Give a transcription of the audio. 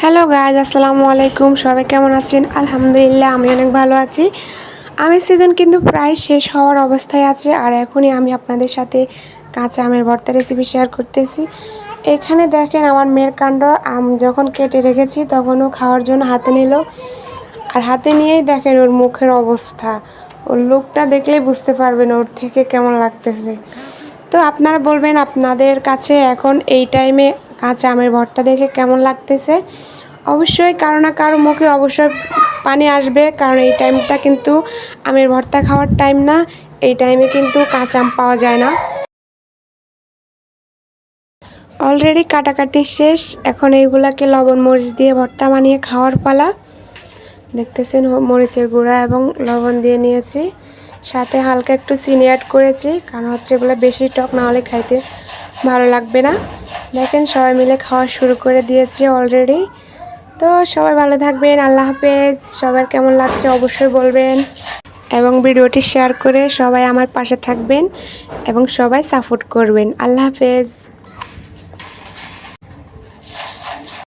Hello guys আসসালামু আলাইকুম। সবাই কেমন আছেন? আলহামদুলিল্লাহ, আমি অনেক ভালো আছি। আমের সিজন কিন্তু প্রায় শেষ হওয়ার অবস্থায় আছে আর এখনই আমি আপনাদের সাথে কাঁচা আমের ভর্তা রেসিপি শেয়ার করতেছি। এখানে দেখেন আমার মেয়ের কাণ্ড, আম যখন কেটে রেখেছি তখনও খাওয়ার জন্য হাতে নিল। আর হাতে নিয়েই দেখেন ওর মুখের অবস্থা। ওর লুকটা দেখলেই বুঝতে পারবেন ওর থেকে কেমন লাগতেছে। তো আপনারা বলবেন আপনাদের কাছে এখন এই টাইমে কাঁচা আমের ভর্তা দেখে কেমন লাগতেছে? অবশ্যই কারও না কারও মুখে অবশ্যই পানি আসবে, কারণ এই টাইমটা কিন্তু আমের ভর্তা খাওয়ার টাইম না, এই টাইমে কিন্তু কাঁচা আম পাওয়া যায় না। অলরেডি কাটাকাটি শেষ, এখন এইগুলাকে লবণ মরিচ দিয়ে ভর্তা বানিয়ে খাওয়ার পালা। দেখতেছেন মরিচের গুঁড়া এবং লবণ দিয়ে নিয়েছি। সাথে হালকা একটু চিনি অ্যাড করেছি, কারণ হচ্ছে এগুলো বেশি টক না হলে খাইতে ভালো লাগবে না। দেখেন সবাই মিলে খাওয়া শুরু করে দিয়েছে অলরেডি তো সবাই ভালো থাকবেন, আল্লাহ হাফেজ। সবার কেমন লাগছে অবশ্যই বলবেন। এবং ভিডিওটি শেয়ার করে সবাই আমার পাশে থাকবেন এবং সবাই সাপোর্ট করবেন। আল্লাহ হাফেজ।